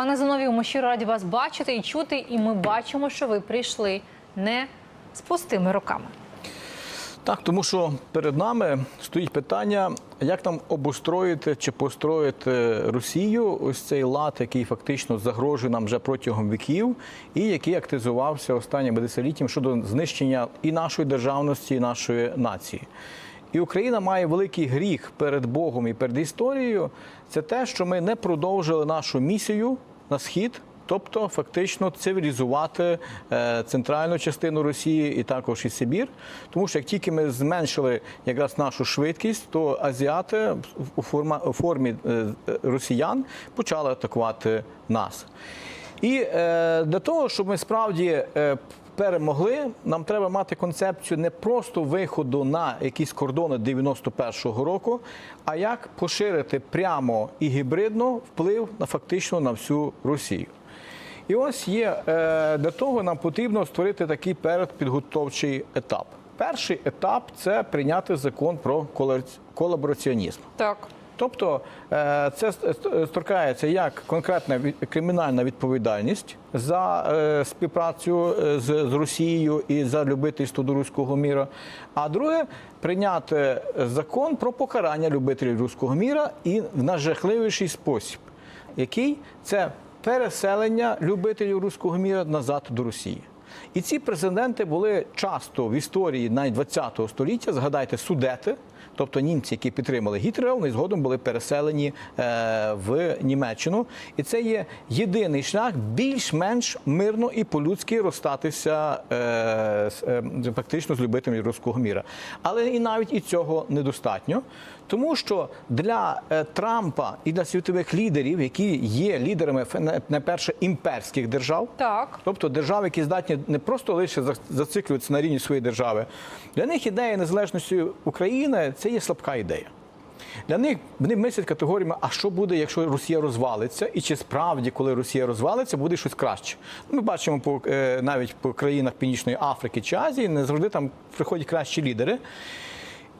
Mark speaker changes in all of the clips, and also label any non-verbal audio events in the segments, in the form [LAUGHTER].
Speaker 1: Пане Зиновію, ми щиро раді вас бачити і чути, і ми бачимо, що ви прийшли не з пустими руками.
Speaker 2: Так, тому що перед нами стоїть питання, як нам обустроїти чи построїти Росію, ось цей лад, який фактично загрожує нам вже протягом віків, і який активізувався останніми десятиліттям щодо знищення і нашої державності, і нашої нації. І Україна має великий гріх перед Богом і перед історією. Це те, що ми не продовжили нашу місію на схід. Тобто фактично цивілізувати е, центральну частину Росії і також і Сибір. Тому що як тільки ми зменшили якраз нашу швидкість, то азіати у формі е, росіян почали атакувати нас. І е, для того, щоб ми справді перемогли, нам треба мати концепцію не просто виходу на якісь кордони 91-го року, а як поширити прямо і гібридно вплив на фактично на всю Росію. І ось є е, для того нам потрібно створити такий передпідготовчий етап. Перший етап це прийняти закон про колабораціонізм.
Speaker 1: Так.
Speaker 2: Тобто е, це торкається як конкретна кримінальна відповідальність за е, співпрацю е, з, з Росією і за любительство до руського міра. А друге прийняти закон про покарання любителів руського міра і в найжахливіший спосіб, який це переселення любителів руського міра назад до Росії. І ці президенти були часто в історії навіть ХХ століття, згадайте, судети, тобто німці, які підтримали Гітлера, вони згодом були переселені е, в Німеччину. І це є єдиний шлях більш-менш мирно і по-людськи розстатися е, е, фактично з любителями руського міра. Але і навіть і цього недостатньо. Тому що для Трампа і для світових лідерів, які є лідерами найперше імперських держав,
Speaker 1: Так.
Speaker 2: Тобто держави, які здатні не просто лише зациклюватися на рівні своєї держави. Для них ідея незалежності України це є слабка ідея. Для них вони мислять категоріями, а що буде, якщо Росія розвалиться, і чи справді, коли Росія розвалиться, буде щось краще. Ми бачимо по е, навіть по країнах Північної Африки чи Азії, не завжди там приходять кращі лідери.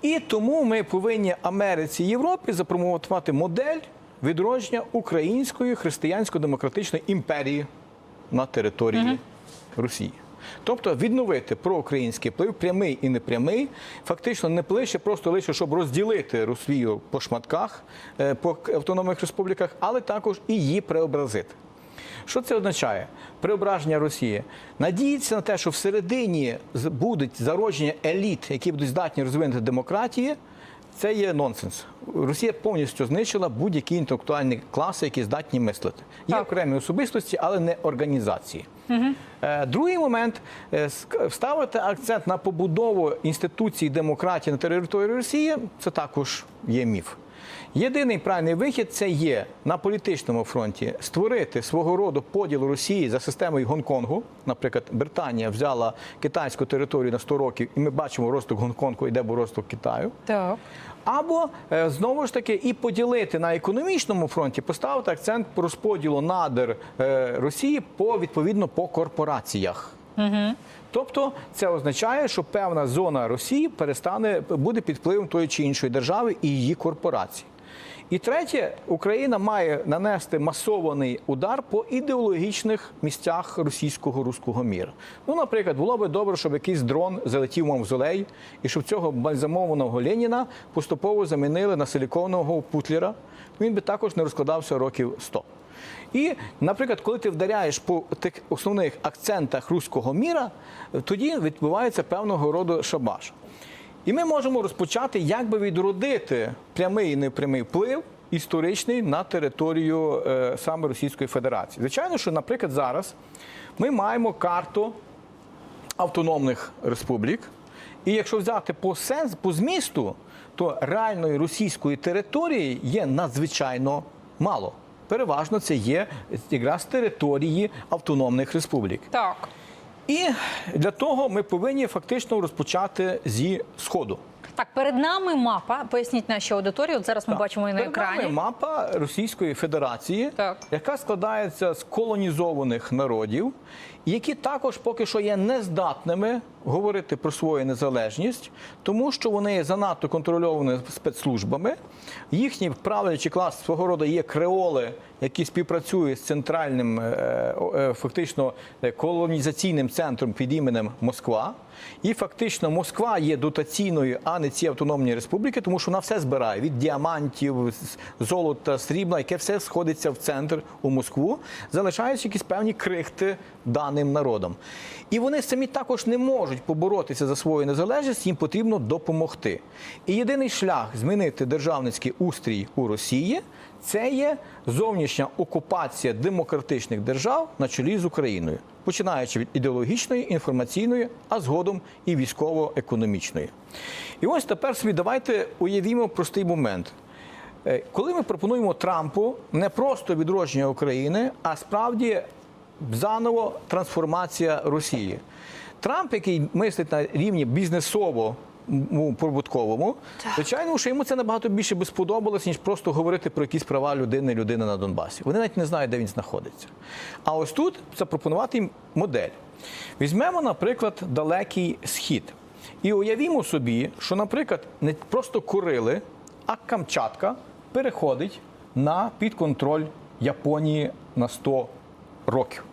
Speaker 2: І тому ми повинні Америці і Європі запропонувати модель відродження української християнсько-демократичної імперії на території Росії. Тобто відновити проукраїнський вплив, прямий і непрямий, фактично не лише просто лише, щоб розділити Росію по шматках, е, по автономних республіках, але також і її преобразити. Що це означає? Преображення Росії. Надіється на те, що всередині будуть зародження еліт, які будуть здатні розвинути демократії. Це є нонсенс. Росія повністю знищила будь-які інтелектуальні класи, які здатні мислити. Є окремі особистості, але не організації. Е, Другий момент е, вставити акцент на побудову інституцій демократії на території Росії це також є міф. Єдиний правильний вихід це є на політичному фронті створити свого роду поділ Росії за системою Гонконгу. Наприклад, Британія взяла китайську територію на 100 років, і ми бачимо розвиток Гонконгу, іде був розвиток Китаю.
Speaker 1: Так.
Speaker 2: Або е, знову ж таки і поділити на економічному фронті, поставити акцент по розподілу надр е, Росії по відповідно по корпораціях. Тобто це означає, що певна зона Росії перестане буде під впливом тої чи іншої держави і її корпорацій. І третє, Україна має нанести масований удар по ідеологічних місцях російського руського міра. Ну, наприклад, було би добре, щоб якийсь дрон залетів в мавзолей, і щоб цього бальзамованого Леніна поступово замінили на силіконового путлера. Він би також не розкладався років 100. І, наприклад, коли ти вдаряєш по тих основних акцентах руського міра, тоді відбувається певного роду шабаш. І ми можемо розпочати, як би відродити прямий і непрямий вплив історичний на територію е, саме Російської Федерації. Звичайно, що, наприклад, зараз ми маємо карту автономних республік. І якщо взяти по сенс, по змісту, то реальної російської території є надзвичайно мало. Переважно це є якраз території автономних республік.
Speaker 1: Так.
Speaker 2: І для того ми повинні фактично розпочати зі сходу.
Speaker 1: Так, перед нами мапа. Поясніть нашій аудиторії. От зараз ми бачимо її на
Speaker 2: Перед нами мапа Російської Федерації,
Speaker 1: Так.
Speaker 2: яка складається з колонізованих народів, які також поки що є нездатними говорити про свою незалежність, тому що вони занадто контрольовані спецслужбами. Їхній правлячий клас свого роду є креоли, який співпрацює з центральним е, е, фактично е, колонізаційним центром під іменем Москва. І фактично Москва є дотаційною, а не ці автономні республіки, тому що вона все збирає від діамантів, золота, срібла, яке все сходиться в центр у Москву, залишаючи якісь певні крихти даним народам. І вони самі також не можуть поборотися за свою незалежність, їм потрібно допомогти. І єдиний шлях змінити державницький устрій у Росії це є зовнішня окупація демократичних держав на чолі з Україною, починаючи від ідеологічної, інформаційної, а згодом і військово-економічної. І ось тепер собі давайте уявімо простий момент. Е, Коли ми пропонуємо Трампу не просто відродження України, а справді заново трансформація Росії. Трамп, який мислить на рівні бізнесово прибутковому, звичайно, що йому це набагато більше би сподобалося, ніж просто говорити про якісь права людини, людини на Донбасі. Вони навіть не знають, де він знаходиться. А ось тут запропонувати їм модель. Візьмемо, наприклад, далекий схід. І уявімо собі, що, наприклад, не просто Курили, а Камчатка переходить на підконтроль Японії на 100 років.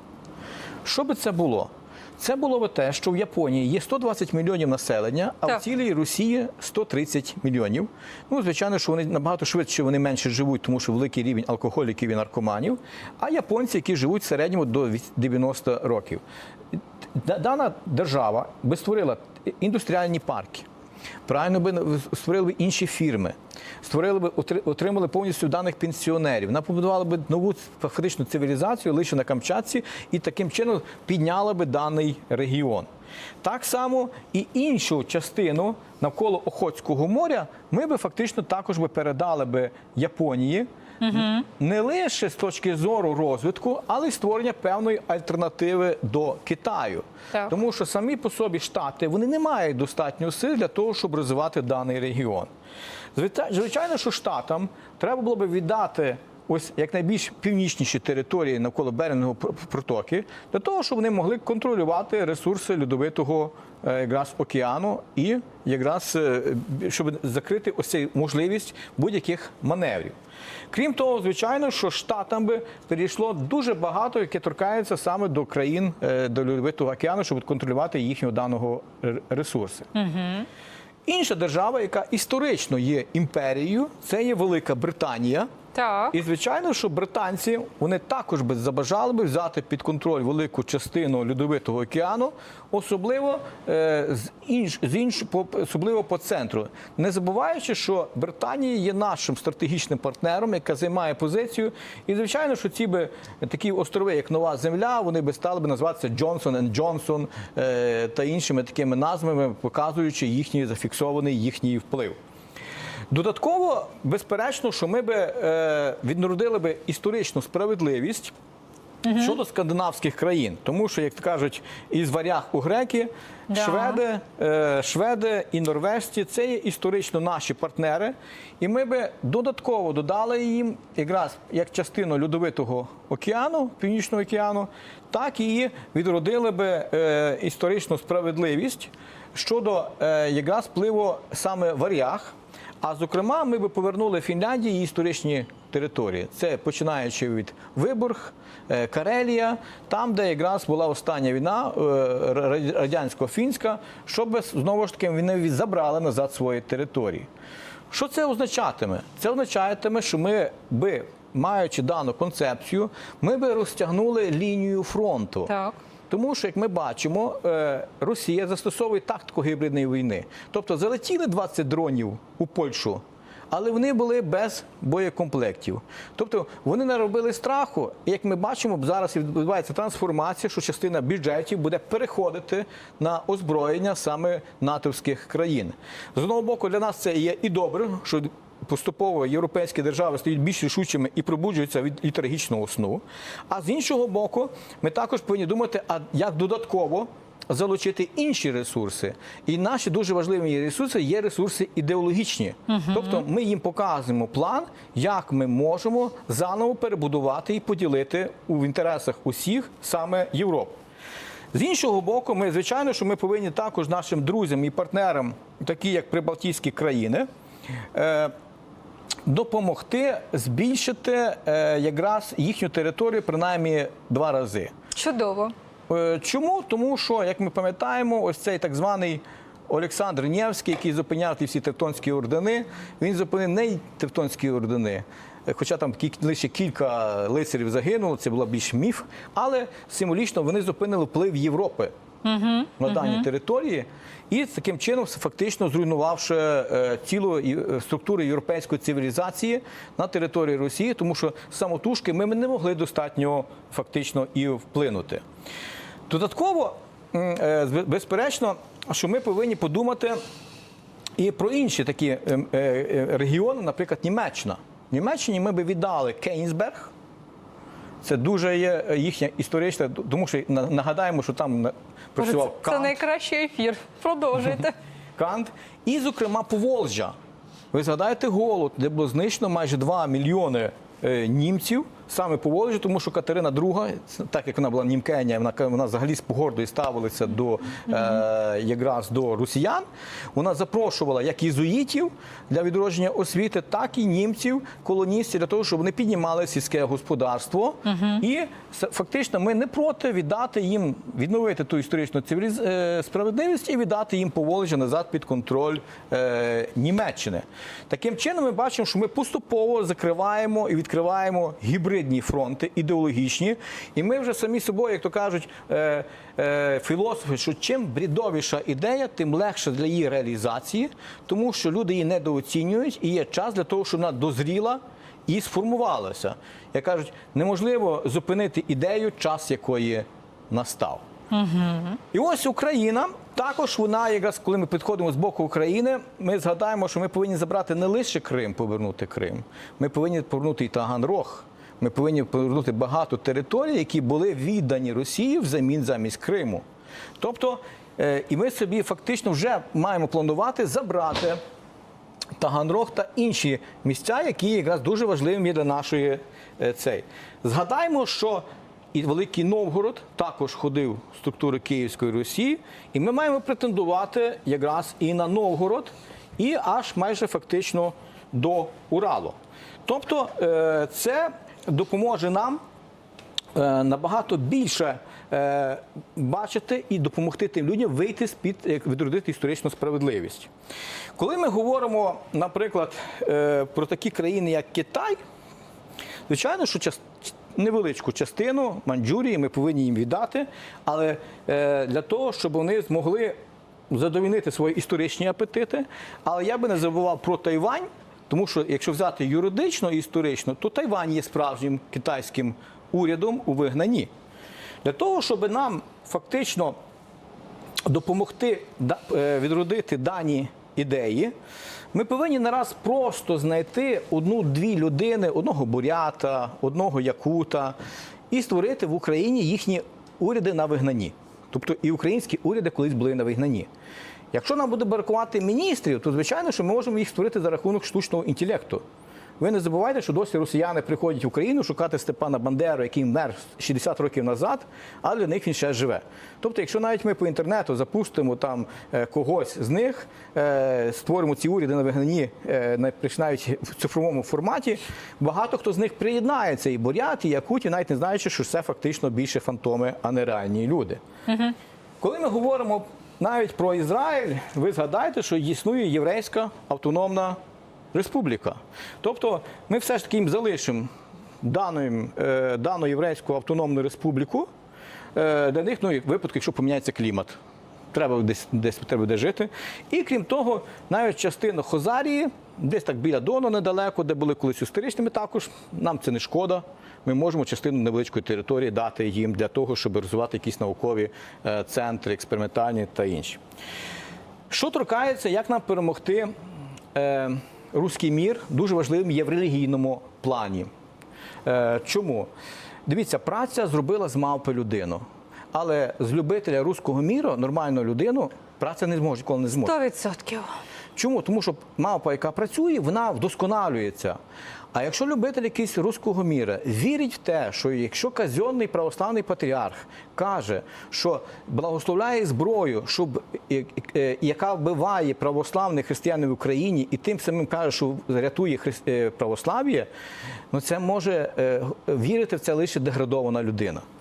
Speaker 2: Що би це було? Це було би те, що в Японії є 120 мільйонів населення, а
Speaker 1: Так.
Speaker 2: в цілій Росії 130 мільйонів. Ну, звичайно, що вони набагато швидше вони менше живуть, тому що великий рівень алкоголіків і наркоманів. А японці, які живуть в середньому до 90 років. Дана держава би створила індустріальні парки. Правильно би створили інші фірми, створили би отримали повністю даних пенсіонерів, вона побудувала би нову фактично цивілізацію лише на Камчатці і таким чином підняла би даний регіон. Так само і іншу частину навколо Охотського моря ми би фактично також би передали би Японії. Не лише з точки зору розвитку, але й створення певної альтернативи до Китаю.
Speaker 1: Так.
Speaker 2: Тому що самі по собі штати вони не мають достатньо сил для того, щоб розвивати даний регіон. Звичай- Звичайно, що штатам треба було би віддати ось якнайбільш північніші території навколо Берингової протоки, для того, щоб вони могли контролювати ресурси льодовитого е, якраз океану і якраз е, щоб закрити ось цю можливість будь-яких маневрів. Крім того, звичайно, що штатам би перейшло дуже багато, яке торкається саме до країн е, до льодовитого океану, щоб контролювати їхнього даного ресурси. Інша держава, яка історично є імперією, це є Велика Британія.
Speaker 1: Так.
Speaker 2: І звичайно, що британці вони також би забажали би взяти під контроль велику частину льодовитого океану, особливо е, з інш, з інш, по, особливо по центру. Не забуваючи, що Британія є нашим стратегічним партнером, яка займає позицію. І звичайно, що ці би такі острови, як Нова Земля, вони би стали би називатися Джонсон Джонсон е, та іншими такими назвами, показуючи їхній зафіксований їхній вплив. Додатково, безперечно, що ми би е, віднародили би історичну справедливість щодо скандинавських країн, тому що, як кажуть, із варяг у греки,
Speaker 1: Да.
Speaker 2: шведи, е, шведи і норвежці це є історично наші партнери, і ми би додатково додали їм якраз як частину льодовитого океану, північного океану, так і відродили би е, історичну справедливість щодо е, якраз впливу саме варяг. А зокрема, ми би повернули Фінляндії історичні території. Це починаючи від Виборг, е, Карелія, там, де якраз була остання війна е, радянсько-фінська, щоб знову ж таки вони забрали назад свої території. Що це означатиме? Це означатиме, що ми би, маючи дану концепцію, ми би розтягнули лінію фронту.
Speaker 1: Так.
Speaker 2: Тому що, як ми бачимо, е, Росія застосовує тактику гібридної війни. Тобто залетіли 20 дронів у Польщу, але вони були без боєкомплектів. Тобто вони наробили страху. І як ми бачимо, зараз відбувається трансформація, що частина бюджетів буде переходити на озброєння саме натовських країн. З одного боку, для нас це є і добре, що поступово європейські держави стають більш рішучими і пробуджуються від літургічного сну. А з іншого боку, ми також повинні думати, а як додатково залучити інші ресурси. І наші дуже важливі ресурси є ресурси ідеологічні. Тобто ми їм показуємо план, як ми можемо заново перебудувати і поділити у інтересах усіх саме Європу. З іншого боку, ми звичайно, що ми повинні також нашим друзям і партнерам, такі як Прибалтійські країни, е, допомогти збільшити е, якраз їхню територію принаймні два рази.
Speaker 1: Чудово.
Speaker 2: Е, Чому? Тому що, як ми пам'ятаємо, ось цей так званий Олександр Нєвський, який зупиняв ті всі тевтонські ордени, він зупинив не тевтонські ордени. е, Хоча там лише кілька лицарів загинуло, це була більш міф, але символічно вони зупинили вплив Європи на даній території, і таким чином фактично зруйнувавши е, цілу е, структуру європейської цивілізації на території Росії, тому що самотужки ми не могли достатньо фактично і вплинути. Додатково, е, безперечно, що ми повинні подумати і про інші такі е, е, е, регіони, наприклад, Німеччина. В Німеччині ми би віддали Кейнсберг. Це дуже є е, їхня історична, тому що на- нагадаємо, що там працював
Speaker 1: це, це найкращий ефір. Продовжуйте. [LAUGHS]
Speaker 2: Кант, і, зокрема, Поволжя. Ви згадаєте голод, де було знищено майже 2 мільйони е, німців саме по Волжі, тому що Катерина II, так як вона була німкеня, вона, вона взагалі з погордою ставилася до е, якраз до росіян. Вона запрошувала як єзуїтів для відродження освіти, так і німців, колоністів, для того, щоб вони піднімали сільське господарство. І фактично ми не проти віддати їм, відновити ту історичну цивіліз... е, справедливість і віддати їм Поволжя назад під контроль е, Німеччини. Таким чином, ми бачимо, що ми поступово закриваємо і відкриваємо гібридні фронти ідеологічні. І ми вже самі собою, як то кажуть, е, е, філософи, що чим брідовіша ідея, тим легше для її реалізації, тому що люди її недооцінюють і є час для того, щоб вона дозріла і сформувалася. Як кажуть, неможливо зупинити ідею, час якої настав. І ось Україна також вона, якраз коли ми підходимо з боку України, ми згадаємо, що ми повинні забрати не лише Крим, повернути Крим. Ми повинні повернути і Таганрог. Ми повинні повернути багато територій, які були віддані Росії взамін замість Криму. Тобто, е, і ми собі фактично вже маємо планувати забрати Таганрог та інші місця, які якраз дуже важливими є для нашої е, цей. Згадаємо, що і Великий Новгород також ходив в структури Київської Русі, і ми маємо претендувати якраз і на Новгород, і аж майже фактично до Уралу. Тобто е, це допоможе нам е, набагато більше е, бачити і допомогти тим людям вийти з під відродити історичну справедливість. Коли ми говоримо, наприклад, е, про такі країни, як Китай, звичайно, що невеличку частину Маньчжурії ми повинні їм віддати, але для того, щоб вони змогли задовільнити свої історичні апетити. Але я би не забував про Тайвань, тому що якщо взяти юридично і історично, то Тайвань є справжнім китайським урядом у вигнанні. Для того, щоб нам фактично допомогти е, відродити дані ідеї, ми повинні нараз просто знайти одну-дві людини, одного бурята, одного якута, і створити в Україні їхні уряди на вигнанні. Тобто і українські уряди колись були на вигнанні. Якщо нам буде бракувати міністрів, то звичайно, що ми можемо їх створити за рахунок штучного інтелекту. Ви не забувайте, що досі росіяни приходять в Україну шукати Степана Бандеру, який вмер 60 років назад, а для них він ще живе. Тобто, якщо навіть ми по інтернету запустимо там е, когось з них, е, створимо ці уряди на вигнанні, е, на- починають в цифровому форматі, багато хто з них приєднається і буряти, і якуті, навіть не знаючи, що це фактично більше фантоми, а не реальні люди. Коли ми говоримо навіть про Ізраїль, ви згадаєте, що існує єврейська автономна республіка. Тобто ми все ж таки їм залишимо дану, е, дану єврейську автономну республіку е, для них, ну, випадку, якщо поміняється клімат. Треба десь, десь треба де жити. І крім того, навіть частина Хозарії, десь так біля Дону недалеко, де були колись історичними, також нам це не шкода. Ми можемо частину невеличкої території дати їм для того, щоб розвивати якісь наукові е, центри, експериментальні та інші. Що торкається, як нам перемогти е, руський мір, дуже важливим є в релігійному плані. Е, чому? Дивіться, праця зробила з мавпи людину. Але з любителя руського міру, нормальну людину, праця не зможе, ніколи не зможе.
Speaker 1: Сто відсотків.
Speaker 2: Чому? Тому що мавпа, яка працює, вона вдосконалюється. А якщо любитель якийсь руського міра вірить в те, що якщо казенний православний патріарх каже, що благословляє зброю, щоб е, е, яка вбиває православних християн в Україні, і тим самим каже, що рятує е, православ'я, ну це може е, вірити в це лише деградована людина.